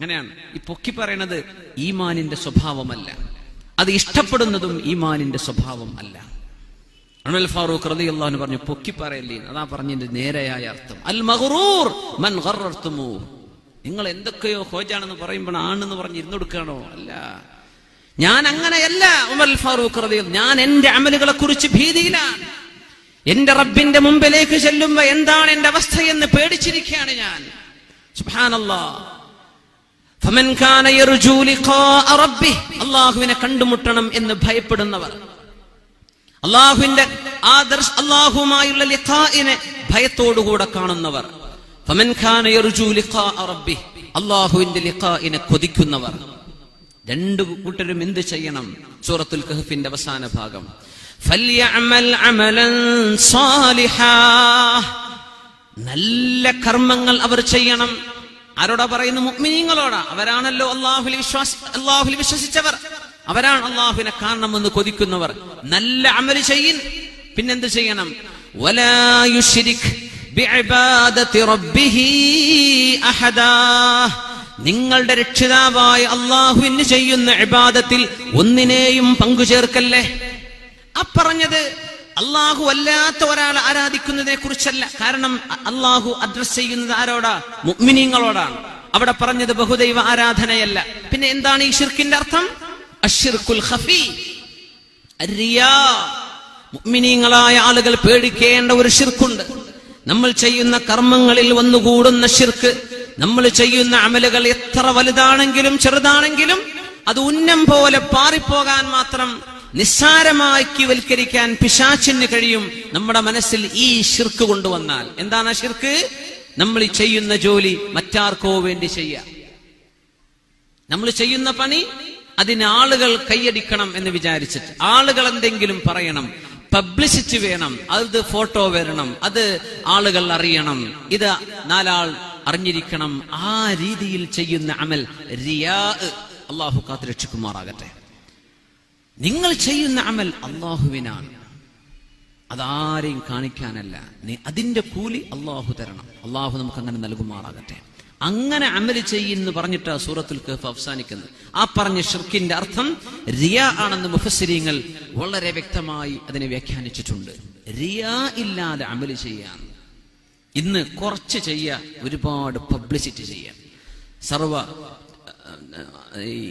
അങ്ങനെയാണ്. ഈ പൊക്കി പറയണത് ഈമാനിന്റെ സ്വഭാവമല്ല. അത് ഇഷ്ടപ്പെടുന്നതും ഈമാനിന്റെ സ്വഭാവം അല്ല അണൽ ഫാറൂഖ് റതി അള്ളാഹു പറഞ്ഞു പൊക്കി പറയല്ലേ? അതാ പറഞ്ഞതിന്റെ നേരെയായ അർത്ഥം. അൽ മഹറൂർ മൻ ഗറർത്തുമു നിങ്ങൾ എന്തൊക്കെയോ ഹോജാണെന്ന് പറയുമ്പോൾ ആണെന്ന് പറഞ്ഞ് ഇരുന്നൊടുക്കുകയാണോ അല്ല. ഞാൻ അങ്ങനെയല്ല ഉമർ ഫാറൂഖ് റതി ഞാൻ എന്റെ അമലുകളെ കുറിച്ച് ഭീതിയിലാണ്. എന്റെ റബ്ബിന്റെ മുമ്പിലേക്ക് ചെല്ലുമ്പോ എന്താണ് എന്റെ അവസ്ഥയെന്ന് പേടിച്ചിരിക്കുകയാണ് ഞാൻ. സുബ്ഹാനല്ലാ അല്ലാഹുവിനെ കണ്ടുമുട്ടണം എന്ന് ഭയപ്പെടുന്നവർ. അള്ളാഹുവിന്റെ ആദർശ് അള്ളാഹുമായുള്ള ലിഖാഇനെ ഭയത്തോടുകൂടെ കാണുന്നവർ. അള്ളാഹുവിന്റെ ലിഖാഇനെ കൊതിക്കുന്നവർ. രണ്ടു കൂട്ടരും എന്ത് ചെയ്യണം? സൂറത്തുൽ കഹഫിന്റെ അവസാന ഭാഗം. നല്ല കർമ്മങ്ങൾ അവർ ചെയ്യണം. ആരോടാ പറയുന്നു? മുഗ്മിനീങ്ങളോടാ അവരാണല്ലോ അള്ളാഹുലി വിശ്വാസി അള്ളാഹുലി വിശ്വസിച്ചവർ. അവരാണ് അള്ളാഹുവിനെ കാണണമെന്ന് കൊതിക്കുന്നവർ. നല്ല അമൽ ചെയ്യിൻ പിന്നെന്ത് ചെയ്യണം? നിങ്ങളുടെ രക്ഷിതാവായ അള്ളാഹുവിന് ചെയ്യുന്ന ഇബാദത്തിൽ ഒന്നിനെയും പങ്കുചേർക്കല്ലേ? ആ പറഞ്ഞത് അള്ളാഹു അല്ലാത്ത ഒരാളെ ആരാധിക്കുന്നതിനെ കുറിച്ചല്ല കാരണം അള്ളാഹു അഡ്രസ് ചെയ്യുന്നത് ആരോടാ? മുഅ്മിനീങ്ങളോടാണ് അവിടെ പറഞ്ഞത് ബഹുദൈവ ആരാധനയല്ല. പിന്നെ എന്താണ് ഈ ഷിർക്കിന്റെ അർത്ഥം? അഷിർക്കുൽ ഖഫി. ആളുകൾ പേടിക്കേണ്ട ഒരു ഷിർക്കുണ്ട്. നമ്മൾ ചെയ്യുന്ന കർമ്മങ്ങളിൽ വന്നുകൂടുന്ന ഷിർക്ക് നമ്മൾ ചെയ്യുന്ന അമലുകൾ എത്ര വലുതാണെങ്കിലും ചെറുതാണെങ്കിലും അത് ഉന്നം പോലെ പാറിപ്പോകാൻ മാത്രം നിസ്സാരമാക്കി വൽക്കരിക്കാൻ പിശാച്ചിന് കഴിയും നമ്മുടെ മനസ്സിൽ ഈ ഷിർക്ക് കൊണ്ടുവന്നാൽ. എന്താണ് ആ ഷിർക്ക് നമ്മൾ ചെയ്യുന്ന ജോലി മറ്റാർക്കോ വേണ്ടി ചെയ്യാം. നമ്മൾ ചെയ്യുന്ന പണി അതിന് ആളുകൾ കൈയടിക്കണം എന്ന് വിചാരിച്ചിട്ട്. ആളുകൾ എന്തെങ്കിലും പറയണം. പബ്ലിസിറ്റി വേണം. അത് ഫോട്ടോ വരണം. അത് ആളുകൾ അറിയണം. ഇത് നാലാൾ അറിഞ്ഞിരിക്കണം. ആ രീതിയിൽ ചെയ്യുന്ന അമൽ റിയാ. അള്ളാഹു കാത്ത് രക്ഷിക്കുമാറാകട്ടെ നിങ്ങൾ ചെയ്യുന്ന അമൽ അള്ളാഹുവിനാണ്. അതാരെയും കാണിക്കാനല്ല. നീ അതിന്റെ കൂലി അള്ളാഹു തരണം. അള്ളാഹു നമുക്ക് അങ്ങനെ നൽകുമാറാകട്ടെ. അങ്ങനെ അമൽ ചെയ്യുന്നു പറഞ്ഞിട്ട് സൂറത്തുൽ കഫ് അവസാനിക്കുന്നത്. ആ പറഞ്ഞ ഷിർക്കിന്റെ അർത്ഥം റിയ ആണെന്ന് മുഫസ്സിരിങ്ങൾ വളരെ വ്യക്തമായി അതിനെ വ്യാഖ്യാനിച്ചിട്ടുണ്ട്. റിയ ഇല്ലാതെ അമൽ ചെയ്യാൻ. ഇന്ന് കുറച്ച് ചെയ്യുക ഒരുപാട് പബ്ലിസിറ്റി ചെയ്യാം സർവ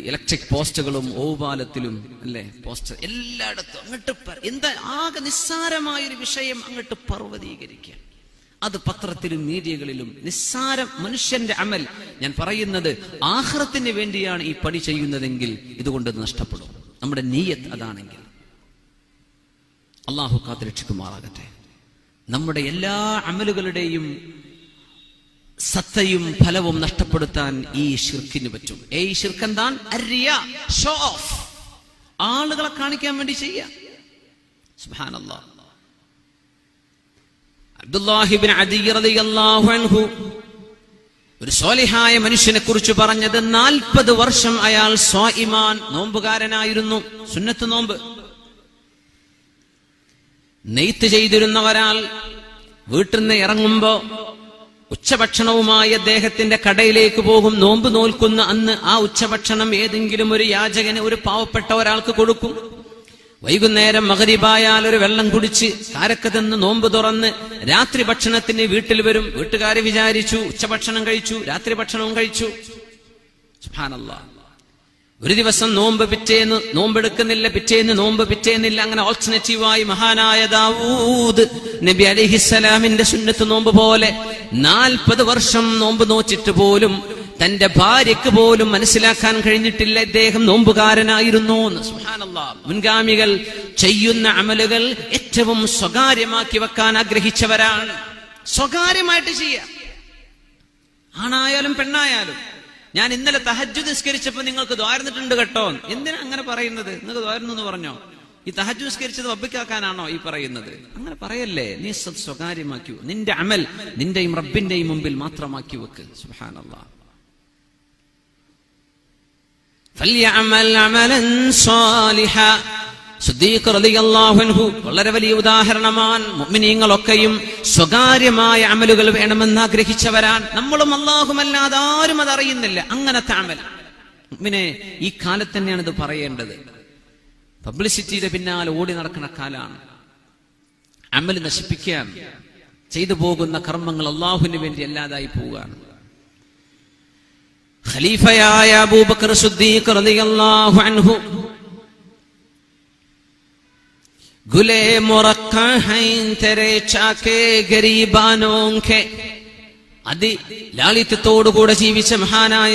ഇലക്ട്രിക് പോസ്റ്റുകളും ഓപാലത്തിലും അല്ലെ? പോസ്റ്റർ എല്ലായിടത്തും അങ്ങോട്ട് എന്താ ആകെ നിസ്സാരമായൊരു വിഷയം അങ്ങോട്ട് പർവതീകരിക്കുക. അത് പത്രത്തിലും മീഡിയകളിലും നിസ്സാരം മനുഷ്യന്റെ അമൽ. ഞാൻ പറയുന്നത് ആഹ്റത്തിന് വേണ്ടിയാണ് ഈ പണി ചെയ്യുന്നതെങ്കിൽ ഇതുകൊണ്ട് നഷ്ടപ്പെടും. നമ്മുടെ നീയത്ത് അതാണെങ്കിൽ. അള്ളാഹു കാത്തിരക്ഷിക്കുമാറാകട്ടെ നമ്മുടെ എല്ലാ അമലുകളുടെയും സത്തയും ഫലവും നഷ്ടപ്പെടുത്താൻ ഈ ഷിർക്കിന് പറ്റും. ഏ ഈ എന്താ അരിയ. ഷോ ഓഫ് ആളുകളെ കാണിക്കാൻ വേണ്ടി ചെയ്യാം ഒരു സോലിഹായ മനുഷ്യനെ കുറിച്ച് പറഞ്ഞത് നാൽപ്പത് വർഷം അയാൾ സ്വാഇമാൻ നോമ്പുകാരനായിരുന്നു. സുന്നത്ത് നോമ്പ്. നെയ്ത്ത് ചെയ്തിരുന്നവരാൽ വീട്ടിൽ നിന്ന് ഇറങ്ങുമ്പോ ഉച്ചഭക്ഷണവുമായി അദ്ദേഹത്തിന്റെ കടയിലേക്ക് പോകും. നോമ്പ് നോൽക്കുന്ന അന്ന് ആ ഉച്ചഭക്ഷണം ഏതെങ്കിലും ഒരു യാചകന് ഒരു പാവപ്പെട്ട ഒരാൾക്ക് കൊടുക്കും. വൈകുന്നേരം മകരിബായാൽ ഒരു വെള്ളം കുടിച്ച് കാരക്കതെന്ന് നോമ്പ് തുറന്ന് രാത്രി ഭക്ഷണത്തിന് വീട്ടിൽ വരും. വീട്ടുകാരെ വിചാരിച്ചു ഉച്ചഭക്ഷണം കഴിച്ചു രാത്രി ഭക്ഷണവും കഴിച്ചു. സുബ്ഹാനല്ലാഹ് ഒരു ദിവസം നോമ്പ് പിറ്റേന്ന് നോമ്പെടുക്കുന്നില്ല പിറ്റേന്ന് നോമ്പ് പിറ്റേന്നില്ല അങ്ങനെ ഓൾട്ടർനേറ്റീവായി മഹാനായ ദാവൂദ് നബി അലിഹിസലാമിന്റെ സുന്നത്ത് നോമ്പ് പോലെ നാൽപ്പത് വർഷം നോമ്പ് നോച്ചിട്ട് പോലും തന്റെ ഭാര്യക്ക് പോലും മനസ്സിലാക്കാൻ കഴിഞ്ഞിട്ടില്ല ഇദ്ദേഹം നോമ്പുകാരനായിരുന്നു. മുൻഗാമികൾ ചെയ്യുന്ന അമലുകൾ ഏറ്റവും സ്വകാര്യമാക്കി വെക്കാൻ ആഗ്രഹിച്ചവരാണ്. സ്വകാര്യമായിട്ട് ചെയ്യാം. ആണായാലും പെണ്ണായാലും. ഞാൻ ഇന്നലെ തഹജ്ജു നിസ്കരിച്ചപ്പോ നിങ്ങൾക്ക് ദ്വാരുന്നിട്ടുണ്ട് കേട്ടോ എന്തിനാ അങ്ങനെ പറയുന്നത് നിങ്ങൾക്ക് ദ്വാരുന്നു എന്ന് പറഞ്ഞോ ഈ തഹജ്ജു നിസ്കരിച്ചത് വബ്ബിക്കാക്കാനാണോ ഈ പറയുന്നത് അങ്ങനെ പറയല്ലേ നീ സത് സ്വകാര്യമാക്കി വെ- നിന്റെ അമൽ നിന്റെയും റബ്ബിന്റെയും മുമ്പിൽ മാത്രമാക്കി വെക്ക് സുബ്ഹാനല്ലാഹ് فليعمل عملا صالحا സുദ്ദീഖ് വളരെ വലിയ ഉദാഹരണമാണ്. മുഅ്മിനീങ്ങളൊക്കെയും സ്വകാര്യമായ അമലുകൾ വേണമെന്ന് ആഗ്രഹിച്ചവരാൻ നമ്മളും അല്ലാഹുമല്ലാതെ ആരും അത് അറിയുന്നില്ല അങ്ങനത്തെ അമൽ. മുഅ്മിനെ ഈ കാലത്ത് തന്നെയാണ് ഇത് പറയേണ്ടത്. പബ്ലിസിറ്റിയുടെ പിന്നാലെ ഓടി നടക്കുന്ന കാലാണ്. അമൽ നശിപ്പിക്കാൻ ചെയ്തു പോകുന്ന കർമ്മങ്ങൾ അള്ളാഹുവിന് വേണ്ടി അല്ലാതായി പോവുകയാണ്. ഖലീഫയായ അബൂബക്കർ സുദ്ദീഖ് റളിയല്ലാഹു അൻഹു ഗുലേ മുറക്ക ഹൈൻ तेरे ചാക്കേ ഗരീബാനോं के അതി ലാളിത്യത്തോടുകൂടെ ജീവിച്ച മഹാനായ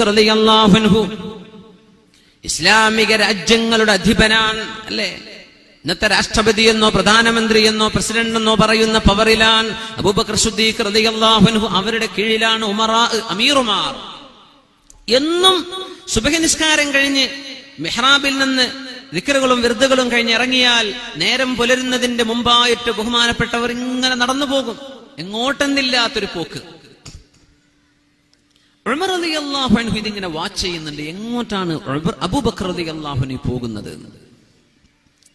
റളിയല്ലാഹു അൻഹു. ഇസ്ലാമിക രാജ്യങ്ങളുടെ അധിപനാണ് അല്ലേ? ഇന്നത്തെ രാഷ്ട്രപതി എന്നോ പ്രധാനമന്ത്രി എന്നോ പ്രസിഡന്റ് എന്നോ പറയുന്ന പവറിലാൻ അബൂബക്കർ റളിയല്ലാഹു അൻഹു അവരുടെ കീഴിലാണ് ഉമറാ അമീറുമാർ. എന്നും സുബഹനിസ്കാരം കഴിഞ്ഞ് മെഹ്റാബിൽ നിന്ന് ദിക്കറുകളും വിരുദ്ധകളും കഴിഞ്ഞ് ഇറങ്ങിയാൽ നേരം പുലരുന്നതിന്റെ മുമ്പായിട്ട് ബഹുമാനപ്പെട്ടവർ ഇങ്ങനെ നടന്നു പോകും. എങ്ങോട്ടെന്നില്ലാത്തൊരു പോക്ക്. ഉമർ ഇതിങ്ങനെ വാച്ച് ചെയ്യുന്നുണ്ട്. എങ്ങോട്ടാണ് അബൂബക്കർ അള്ളാഹുനി പോകുന്നത്?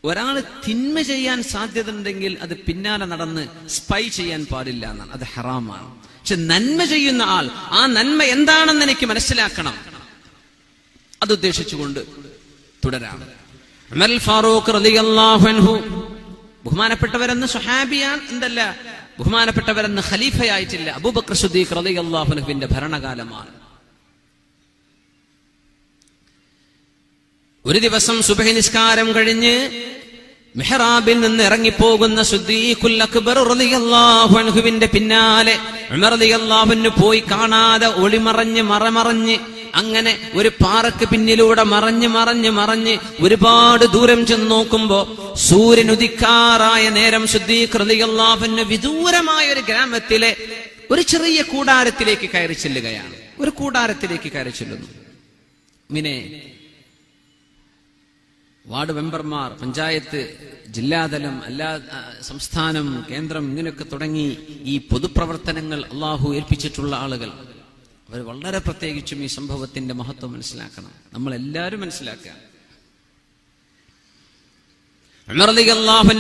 ഒരാൾ തിന്മ ചെയ്യാൻ സാധ്യത ഉണ്ടെങ്കിൽ അത് പിന്നാലെ നടന്ന് സ്പൈ ചെയ്യാൻ പാടില്ല എന്നാണ്. അത് ഹറാമാണ്. പക്ഷെ നന്മ ചെയ്യുന്ന ആൾ ആ നന്മ എന്താണെന്ന് എനിക്ക് മനസ്സിലാക്കണം. അത് ഉദ്ദേശിച്ചുകൊണ്ട് തുടരാം. ഉമർ ഫാറൂഖ് ബഹുമാനപ്പെട്ടവരെന്ന് സുഹാബിയാൻ എന്തല്ല? ബഹുമാനപ്പെട്ടവരെന്ന് ഖലീഫയായിട്ടില്ല. അബൂബക്കർ സുദ്ദീഖ് റളിയല്ലാഹു അൻഹുവിന്റെ ഭരണകാലമാണ്. ഒരു ദിവസം സുബഹി നിസ്കാരം കഴിഞ്ഞ് മെഹ്റാബിൽ നിന്ന് ഇറങ്ങിപ്പോകുന്ന സുദ്ദീഖുൽ അക്ബർ പിന്നാലെ ഉമർ റളിയല്ലാഹുവിന് പോയി കാണാതെ ഒളിമറഞ്ഞ് മറമറഞ്ഞ് അങ്ങനെ ഒരു പാറക്ക് പിന്നിലൂടെ മറഞ്ഞ് മറഞ്ഞ് മറഞ്ഞ് ഒരുപാട് ദൂരം ചെന്ന് നോക്കുമ്പോ സൂര്യൻ ഉദിക്കാറായ നേരം ശുദ്ധീകൃതിയല്ലാഭന് വിദൂരമായ ഒരു ഗ്രാമത്തിലെ ഒരു ചെറിയ കൂടാരത്തിലേക്ക് കയറി ചെല്ലുകയാണ്. ഒരു കൂടാരത്തിലേക്ക് കയറി ചെല്ലുന്നു. പിന്നെ വാർഡ് മെമ്പർമാർ പഞ്ചായത്ത് ജില്ലാതലം അല്ലാ സംസ്ഥാനം കേന്ദ്രം ഇങ്ങനെയൊക്കെ തുടങ്ങി ഈ പൊതുപ്രവർത്തനങ്ങൾ അള്ളാഹു ഏൽപ്പിച്ചിട്ടുള്ള ആളുകൾ. അവർ വളരെ പ്രത്യേകിച്ചും ഈ സംഭവത്തിന്റെ മഹത്വം മനസ്സിലാക്കണം. നമ്മൾ എല്ലാവരും മനസ്സിലാക്കുക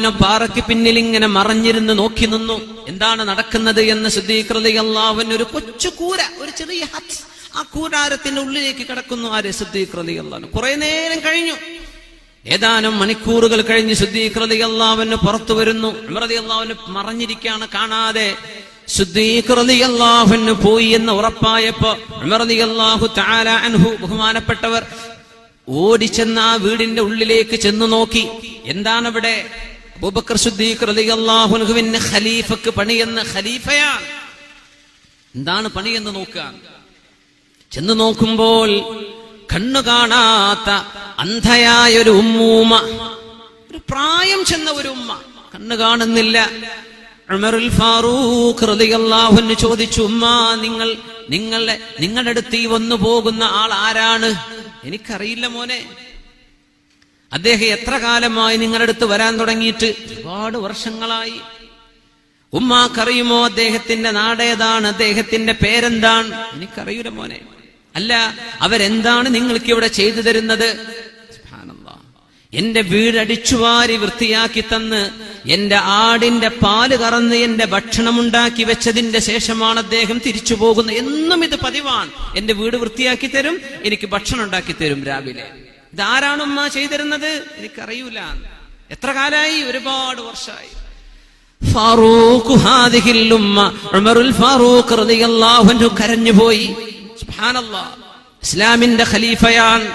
പാറയ്ക്ക് പിന്നിൽ ഇങ്ങനെ മറഞ്ഞിരുന്ന് നോക്കി നിന്നു. എന്താണ് നടക്കുന്നത് എന്ന് സിദ്ദീഖ് അള്ളാഹുവിന് ഒരു കൊച്ചു കൂര ഒരു ചെറിയ ആ കൂടാരത്തിന്റെ ഉള്ളിലേക്ക് കിടക്കുന്നു. ആരെ? സിദ്ദീഖ് അള്ളാഹു കുറെ നേരം കഴിഞ്ഞു. ഏതാനും മണിക്കൂറുകൾ കഴിഞ്ഞ് സിദ്ദീഖ് അള്ളാവിന് പുറത്തു വരുന്നു. ഉമർ അള്ളാഹുവിന് മറഞ്ഞിരിക്കാണ് കാണാതെ. സിദ്ദീഖ് അള്ളാഹുവിന് പോയി എന്ന് ഉറപ്പായപ്പോ ഉമർ അള്ളാഹു തആല അൻഹു ബഹുമാനപ്പെട്ടവർ ഓടിച്ചെന്ന് ആ വീടിന്റെ ഉള്ളിലേക്ക് ചെന്നു നോക്കി. എന്താണ് ഇവിടെ അബൂബക്കർ സിദ്ദീഖ് റളിയല്ലാഹു അൻഹുവിന് ഖലീഫക്ക് പണിയെന്ന് ഖലീഫയാണ്. എന്താണ് പണിയെന്ന് നോക്കുക? ചെന്ന് നോക്കുമ്പോൾ കണ്ണു കാണാത്ത അന്ധയായ ഒരു ഉമ്മൂമ്മ ഒരു പ്രായം ചെന്ന ഒരു ഉമ്മ കണ്ണു കാണുന്നില്ല. ഉമറുൽ ഫാറൂഖ് അൻഹു ചോദിച്ചു ഉമ്മ നിങ്ങൾ നിങ്ങളുടെ നിങ്ങളുടെ അടുത്ത് ഈ വന്നു പോകുന്ന ആൾ ആരാണ്? എനിക്കറിയില്ല മോനെ. അദ്ദേഹം എത്ര കാലമായി നിങ്ങളുടെ അടുത്ത് വരാൻ തുടങ്ങിയിട്ട്? ഒരുപാട് വർഷങ്ങളായി. ഉമ്മാക്കറിയുമോ അദ്ദേഹത്തിന്റെ നാടേതാണ്? അദ്ദേഹത്തിന്റെ പേരെന്താണ്? എനിക്കറിയില്ല മോനെ. അല്ല അവരെന്താണ് നിങ്ങൾക്ക് ഇവിടെ ചെയ്തു തരുന്നത്. എന്റെ വീട് വാരി വൃത്തിയാക്കി തന്ന് എന്റെ ആടിന്റെ പാൽ കറന്ന് എന്റെ ഭക്ഷണം ഉണ്ടാക്കി വെച്ചതിന്റെ ശേഷമാണ് അദ്ദേഹം തിരിച്ചു പോകുന്നത്. എന്നും ഇത് പതിവാണ്. എന്റെ വീട് വൃത്തിയാക്കി തരും എനിക്ക് ഭക്ഷണം ഉണ്ടാക്കി തരും രാവിലെ. ഇതാരാണ് ഉമ്മ ചെയ്തിരുന്നത് എനിക്കറിയൂല. എത്ര കാലായി? ഒരുപാട് വർഷമായി. ഫാറൂഖ് ഹാദിഹിൽ ഉമ്മ ഉമറുൽ ഫാറൂഖ് കരഞ്ഞുപോയി. ഇസ്ലാമിന്റെ ഖലീഫയാൻ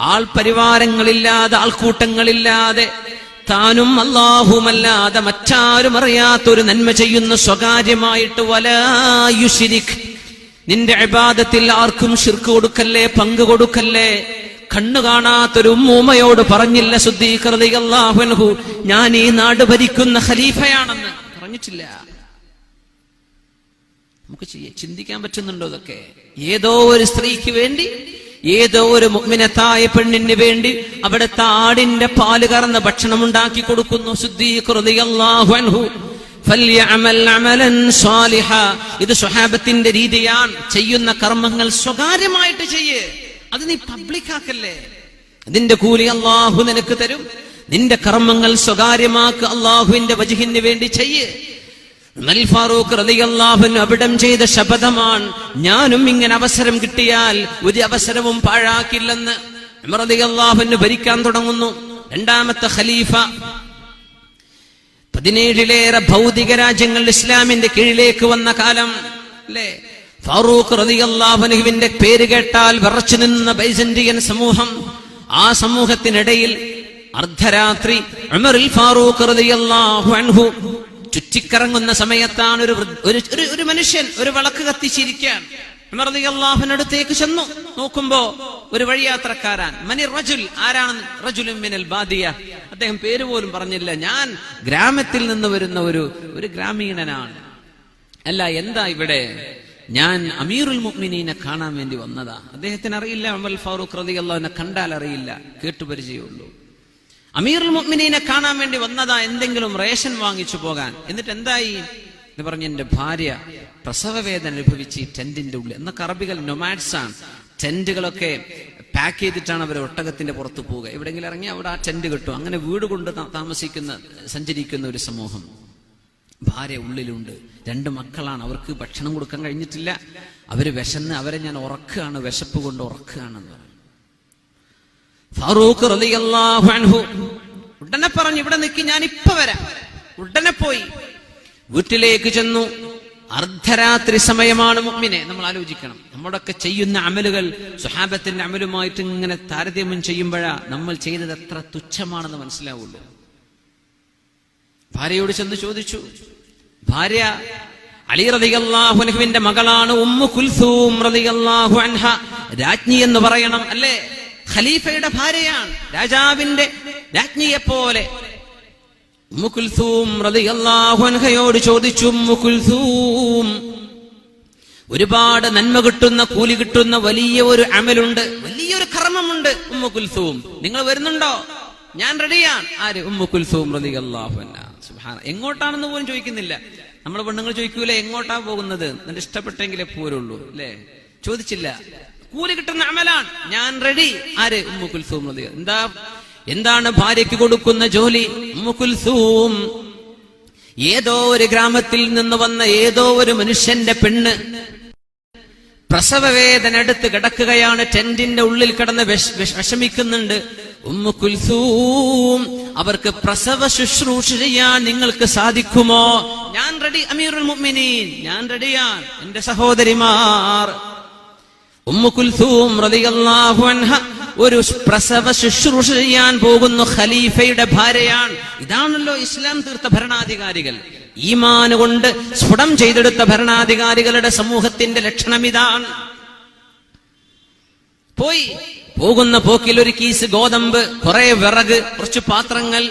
ആൾ പരിവാരങ്ങളില്ലാതെ ആൾക്കൂട്ടങ്ങളില്ലാതെ താനും അല്ലാഹുമല്ലാതെ മറ്റാരും അറിയാത്തൊരു നന്മ ചെയ്യുന്ന സ്വകാര്യമായിട്ട് വലായുശിരിക് നിന്റെ അബാദത്തിൽ ആർക്കും ശിർക്ക് കൊടുക്കല്ലേ പങ്കു കൊടുക്കല്ലേ? കണ്ണു കാണാത്തൊരു ഉമ്മൂമ്മയോട് പറഞ്ഞില്ല ശുദ്ധീകൃതി അള്ളാഹു ഞാൻ ഈ നാട് ഭരിക്കുന്ന ഖലീഫയാണെന്ന്. പറഞ്ഞിട്ടില്ല. നമുക്ക് ചിന്തിക്കാൻ പറ്റുന്നുണ്ടോ ഇതൊക്കെ? ഏതോ ഒരു സ്ത്രീക്ക് വേണ്ടി ഏതോ ഒരു മുഗ്മിനത്തായ പെണ്ണിന് വേണ്ടി അവിടുത്തെ ആടിന്റെ പാൽ കറന്ന ഭക്ഷണം ഉണ്ടാക്കി കൊടുക്കുന്നു ഇത് സ്വഹാബത്തിന്റെ രീതിയാണ്. ചെയ്യുന്ന കർമ്മങ്ങൾ സ്വകാര്യമായിട്ട് ചെയ്യേ. അത് നീ പബ്ലിക് ആക്കല്ലേ? അതിന്റെ കൂലി അള്ളാഹു നിനക്ക് തരും. നിന്റെ കർമ്മങ്ങൾ സ്വകാര്യമാക്ക് അള്ളാഹുവിന്റെ വജുഹിന് വേണ്ടി ചെയ്യ്. ഉമർ ഫാറൂഖ് റളിയല്ലാഹുവിന് അവിടം ചെയ്ത ശപഥമാണ്. ഞാനും ഇങ്ങനെ അവസരം കിട്ടിയാൽ ഒരു അവസരവും പാഴാക്കില്ലെന്ന് റളിയല്ലാഹുവിന് ഭരിക്കാൻ തുടങ്ങുന്നു. രണ്ടാമത്തെ ഖലീഫ. പതിനേഴിലേറെ ഭൗതിക രാജ്യങ്ങൾ ഇസ്ലാമിന്റെ കീഴിലേക്ക് വന്ന കാലം അല്ലേ? ഫാറൂഖ് റളിയല്ലാഹുവിന്റെ പേര് കേട്ടാൽ വിറച്ചു നിന്ന ബൈസന്റിയൻ സമൂഹം ആ സമൂഹത്തിനിടയിൽ അർദ്ധരാത്രി അമറിൽ ഫാറൂഖ് റളിയല്ലാഹു അൻഹു ചുറ്റിക്കറങ്ങുന്ന സമയത്താണ് ഒരു ഒരു ഒരു- മനുഷ്യൻ ഒരു വിളക്ക് കത്തിച്ചിരിക്കാൻ. അള്ളാഹുനടുത്തേക്ക് ചെന്നു. നോക്കുമ്പോ ഒരു വഴിയാത്രക്കാരാൻ മനി റജുൽ ആരാണ്? റജുലും മിനൽ ബാദിയ അദ്ദേഹം പേര് പോലും പറഞ്ഞില്ല. ഞാൻ ഗ്രാമത്തിൽ നിന്ന് വരുന്ന ഒരു ഒരു ഗ്രാമീണനാണ്. അല്ല എന്താ ഇവിടെ? ഞാൻ അമീറുൽ മുഅ്മിനീനെ കാണാൻ വേണ്ടി വന്നതാ. അദ്ദേഹത്തിന് അറിയില്ല അമൽ ഫാറൂഖ് റതി അള്ളാഹുനെ കണ്ടാൽ അറിയില്ല കേട്ടുപരിചയമുള്ളൂ അമീറുൽ മുഅ്മിനീനെ കാണാൻ വേണ്ടി വന്നതാ എന്തെങ്കിലും റേഷൻ വാങ്ങിച്ചു പോകാൻ. എന്നിട്ട് എന്തായി? എന്ന് പറഞ്ഞ എന്റെ ഭാര്യ പ്രസവവേദന അനുഭവിച്ച് ഈ ടെന്റിന്റെ ഉള്ളിൽ. എന്നൊക്കെ അറബികൾ നൊമാഡ്സ് ആണ്. ടെന്റുകളൊക്കെ പാക്ക് ചെയ്തിട്ടാണ് അവർ ഒട്ടകത്തിന്റെ പുറത്ത് പോവുക. എവിടെയെങ്കിലും ഇറങ്ങി അവിടെ ആ ടെന്റ് കിട്ടും. അങ്ങനെ വീട് കൊണ്ട് താമസിക്കുന്ന സഞ്ചരിക്കുന്ന ഒരു സമൂഹം. ഭാര്യ ഉള്ളിലുണ്ട്. രണ്ട് മക്കളാണ്. അവർക്ക് ഭക്ഷണം കൊടുക്കാൻ കഴിഞ്ഞിട്ടില്ല. അവർ വിശന്ന് അവരെ ഞാൻ ഉറക്കുകയാണ് വിശപ്പ് കൊണ്ട് ഉറക്കുകയാണെന്ന് പറഞ്ഞു. ഫാറൂഖ് റളിയല്ലാഹു അൻഹു ഉടനെ പറഞ്ഞു ഇവിടെ നിൽക്കി ഞാൻ ഇപ്പൊ വരാം. ഉടനെ പോയി. വീട്ടിലേക്ക് ചെന്നു. അർദ്ധരാത്രി സമയമാണ് മമ്മിനെ നമ്മൾ ആലോചിക്കണം. നമ്മളൊക്കെ ചെയ്യുന്ന അമലുകൾ സുഹാബത്തിന്റെ അമലുമായിട്ട് ഇങ്ങനെ താരതമ്യം ചെയ്യുമ്പോഴാ നമ്മൾ ചെയ്തത് എത്ര തുച്ഛമാണെന്ന് മനസ്സിലാവുള്ളൂ. ഭാര്യയോട് ചെന്ന് ചോദിച്ചു ഭാര്യ അലി റളിയല്ലാഹു അൻഹുവിന്റെ മകളാണ് ഉമ്മു കുൽസൂം റളിയല്ലാഹു അൻഹ. രാജ്ഞി എന്ന് പറയണം അല്ലേ? ഖലീഫയുടെ ഭാര്യയാണ് രാജാവിന്റെ രാജ്ഞിയെ പോലെ ഉമ്മു കുൽസൂം റളിയല്ലാഹു അൻഹയോട് ചോദിച്ചു ഉമ്മു കുൽസൂം ഒരുപാട് നന്മ കിട്ടുന്ന കൂലി കിട്ടുന്ന വലിയ ഒരു അമലുണ്ട് വലിയൊരു കർമ്മമുണ്ട് ഉമ്മുക്കുൽസൂം നിങ്ങൾ വരുന്നുണ്ടോ? ഞാൻ റെഡിയാണ്. ആര്? ഉമ്മുക്കുൽസൂം റതി സുബ്ഹാന എങ്ങോട്ടാണെന്ന് പോലും ചോദിക്കുന്നില്ല. നമ്മൾ പെണ്ണുങ്ങൾ ചോദിക്കൂല എങ്ങോട്ടാ പോകുന്നത്? എന്നിട്ട് ഇഷ്ടപ്പെട്ടെങ്കിലേ പോരുള്ളൂ അല്ലേ? ചോദിച്ചില്ല. കൂലി കിട്ടുന്ന അമലാണ്. ഞാൻ റെഡി. ആര്? ഉമ്മുക്കുൽസൂം റതി എന്താ എന്താണ് ഭാര്യയ്ക്ക് കൊടുക്കുന്ന ജോലി? മുകുൽസൂം കുൽസൂം. ഏതോ ഒരു ഗ്രാമത്തിൽ നിന്ന് വന്ന ഏതോ ഒരു മനുഷ്യന്റെ പെണ്ണ് പ്രസവവേദന എടുത്ത് കിടക്കുകയാണ് ടെന്റിന്റെ ഉള്ളിൽ കിടന്ന് വിഷ- വിഷ- വിഷമിക്കുന്നുണ്ട്. ഉമ്മു കുൽസൂം അവർക്ക് പ്രസവ ശുശ്രൂഷ ചെയ്യാൻ നിങ്ങൾക്ക് സാധിക്കുമോ? ഞാൻ റെഡി അമീറുൽ മുഅ്മിനീൻ. ഞാൻ റെഡിയാണ് എന്റെ സഹോദരിമാർ. ഉമ്മു കുൽസൂം റളിയല്ലാഹു അൻഹ ഒരു പ്രസവ ശുശ്രൂഷ ചെയ്യാൻ പോകുന്നു ഖലീഫയുടെ ഭാര്യയാണ്. ഇതാണല്ലോ ഇസ്ലാം തീർത്ത ഭരണാധികാരികൾ. ഈമാന് കൊണ്ട് സ്ഫുടം ചെയ്തെടുത്ത ഭരണാധികാരികളുടെ സമൂഹത്തിന്റെ ലക്ഷണം ഇതാണ്. പോയി. പോകുന്ന പോക്കിൽ ഒരു കീസ് ഗോതമ്പ് കുറെ വിറക് കുറച്ച് പാത്രങ്ങൾ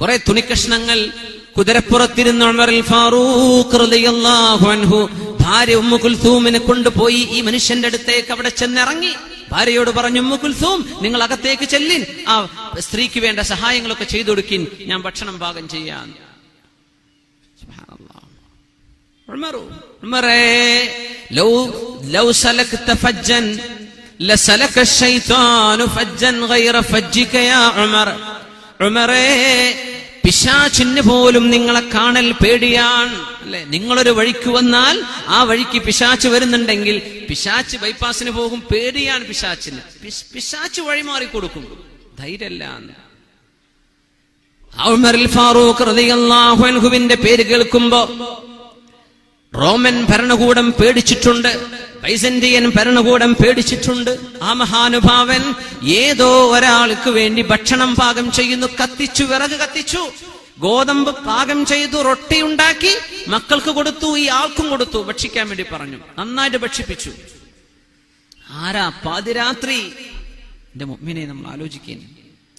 കുറെ തുണിക്കഷ്ണങ്ങൾ. കുതിരപ്പുറത്തിരുന്ന ഉമറിൽ ഫാറൂഖ് ഭാര്യ ഉമ്മുകുൽ തൂമിനെ കൊണ്ടുപോയി ഈ മനുഷ്യന്റെ അടുത്തേക്ക് അവിടെ ചെന്നിറങ്ങി. ഭാര്യയോട് പറഞ്ഞു മുകുൽസൂം കുൽസൂം നിങ്ങൾ അകത്തേക്ക് ചെല്ലിൻ. ആ സ്ത്രീക്ക് വേണ്ട സഹായങ്ങളൊക്കെ ചെയ്തു കൊടുക്കിൻ. ഞാൻ ഭക്ഷണം പാകം ചെയ്യാൻ ഉമറു, പിശാചിന് പോലും നിങ്ങളെ കാണൽ പേടിയാണ്. അല്ലെ? നിങ്ങളൊരു വഴിക്ക് വന്നാൽ ആ വഴിക്ക് പിശാച്ച് വരുന്നുണ്ടെങ്കിൽ പിശാച്ച് ബൈപ്പാസിന് പോകും പേടിയാണ് പിശാച്ചിന്. പിശാച്ച് വഴി മാറി കൊടുക്കും. ധൈര്യമല്ല ഫാറൂഖ് റതിയല്ലാഹുവിന്റെ പേര് കേൾക്കുമ്പോ റോമൻ ഭരണകൂടം പേടിച്ചിട്ടുണ്ട്. ബൈസന്റിയൻ ഭരണകൂടം പേടിച്ചിട്ടുണ്ട്. ആ മഹാനുഭാവൻ ഏതോ ഒരാൾക്ക് വേണ്ടി ഭക്ഷണം പാകം ചെയ്യുന്നു. കത്തിച്ചു വിറക് കത്തിച്ചു. ഗോതമ്പ് പാകം ചെയ്തു റൊട്ടി ഉണ്ടാക്കി. മക്കൾക്ക് കൊടുത്തു ഈ ആൾക്കും കൊടുത്തു. ഭക്ഷിക്കാൻ വേണ്ടി പറഞ്ഞു. നന്നായിട്ട് ഭക്ഷിപ്പിച്ചു. ആരാ പാതിരാത്രി? എന്റെ മുമ്മിനെ നമ്മൾ ആലോചിക്കുന്നു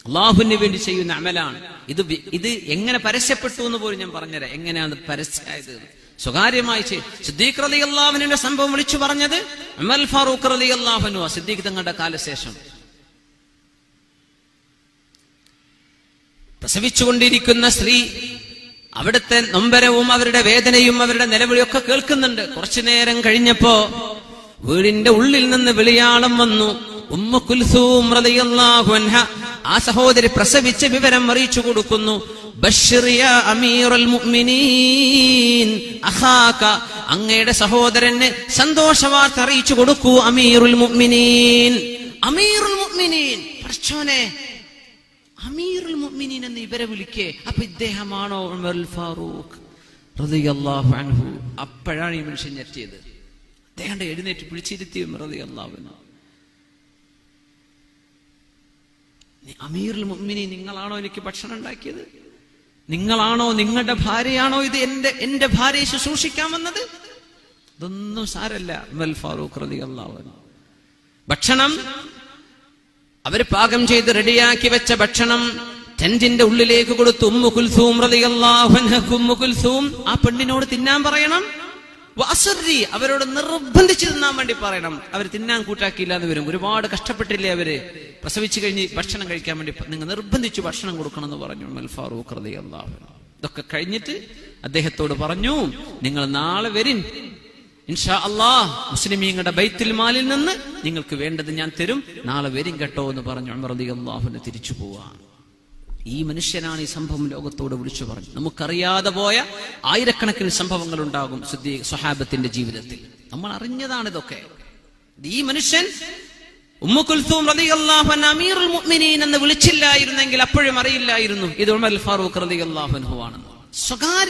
അള്ളാഹുവിന് വേണ്ടി ചെയ്യുന്ന അമലാണ്. ഇത് ഇത് എങ്ങനെ പരസ്യപ്പെട്ടു എന്ന് പോലും ഞാൻ പറഞ്ഞുതരാം. എങ്ങനെയാണ് പരസ്യമായത്. സ്വകാര്യമായി സിദ്ദീഖ് റലി അള്ളാഹുവിന്റെ സംഭവം വിളിച്ചു പറഞ്ഞത് അമൽ ഫാറൂഖ് റലി അള്ളാഹുനു സിദ്ദീഖ് തങ്ങളുടെ കാലശേഷം. പ്രസവിച്ചുകൊണ്ടിരിക്കുന്ന സ്ത്രീ അവിടുത്തെ നൊമ്പരവും അവരുടെ വേദനയും അവരുടെ നിലവിളിയൊക്കെ കേൾക്കുന്നുണ്ട്. കുറച്ചു നേരം കഴിഞ്ഞപ്പോ വീടിന്റെ ഉള്ളിൽ നിന്ന് വിളിയാളം വന്നു. ഉമ്മ കുൽസൂം റളിയല്ലാഹു അൻഹ. ആ സഹോദരി പ്രസവിച്ച വിവരം അറിയിച്ചു കൊടുക്കുന്നു. അങ്ങയുടെ സഹോദരന് സന്തോഷവാർത്ത അറിയിച്ചു കൊടുക്കൂ അമീറുൽ മുഅ്മിനീൻ. അമീറുൽ മുഅ്മിനീൻ. പഠിച്ചോനെ അമീറുൽ മുഅ്മിനീൻ എന്ന് ഇവരെ വിളിക്കേ. അപ്പൊ ഇദ്ദേഹമാണോ ഉമർ ഫാറൂഖ് റളിയല്ലാഹു അൻഹു. അപ്പോഴാണ് ഈ മനുഷ്യൻ ഞെട്ടിയത്. അദ്ദേഹം എഴുന്നേറ്റ് പിടിച്ചിരുത്തി റളിയല്ലാഹു അമീറുൽ മുമ്മിനി നിങ്ങളാണോ എനിക്ക് ഭക്ഷണം ഉണ്ടാക്കിയത്? നിങ്ങളാണോ നിങ്ങളുടെ ഭാര്യയാണോ ഇത് എന്റെ എന്റെ ഭാര്യയെ ശുശ്രൂഷിക്കാൻ വന്നത്? ഇതൊന്നും സാരല്ല. മൽ ഫാറൂഖ് ഭക്ഷണം അവർ പാകം ചെയ്ത് റെഡിയാക്കി വെച്ച ഭക്ഷണം ടെന്റിന്റെ ഉള്ളിലേക്ക് കൊടുത്തു ഉമ്മു ഉമ്മു കുൽസൂം ആ പെണ്ണിനോട് തിന്നാൻ പറയണം. വഅസ്രി അവരോട് നിർബന്ധിച്ച് തിന്നാൻ വേണ്ടി പറയണം. അവർ തിന്നാൻ കൂട്ടാക്കിയില്ല എന്ന് വരും. ഒരുപാട് കഷ്ടപ്പെട്ടില്ലേ അവർ? പ്രസവിച്ചു കഴിഞ്ഞ് ഭക്ഷണം കഴിക്കാൻ വേണ്ടി നിങ്ങൾ നിർബന്ധിച്ച് ഭക്ഷണം കൊടുക്കണം എന്ന് പറഞ്ഞു. ഉമർ ഫാറൂഖ് ഇതൊക്കെ കഴിഞ്ഞിട്ട് അദ്ദേഹത്തോട് പറഞ്ഞു നിങ്ങൾ നാളെ വരിൻ. ഇൻഷാ അള്ളാഹ് മുസ്ലിമീങ്ങളുടെ ബൈത്തിൽ മാലിൽ നിന്ന് നിങ്ങൾക്ക് വേണ്ടത് ഞാൻ തരും. നാളെ വരും കേട്ടോ എന്ന് പറഞ്ഞു ഉമർ റളിയല്ലാഹുവിന് തിരിച്ചു പോവാൻ. ഈ മനുഷ്യനാണ് ഈ സംഭവം ലോകത്തോട് വിളിച്ചു പറഞ്ഞു. നമുക്കറിയാതെ പോയ ആയിരക്കണക്കിന് സംഭവങ്ങൾ ഉണ്ടാകും സുദ്ദീ സ്വഹാബത്തിന്റെ ജീവിതത്തിൽ. നമ്മൾ അറിഞ്ഞതാണ് ഇതൊക്കെ ഈ മനുഷ്യൻ അൻഹ അമീറുൽ മുഅ്മിനീൻ എന്ന് വിളിച്ചില്ലായിരുന്നെങ്കിൽ അപ്പോഴും അറിയില്ലായിരുന്നു. ഇത് ഉമർ ഫാറൂഖ് റളിയല്ലാഹു അൻഹു ആണെന്ന്. സ്വകാര്യ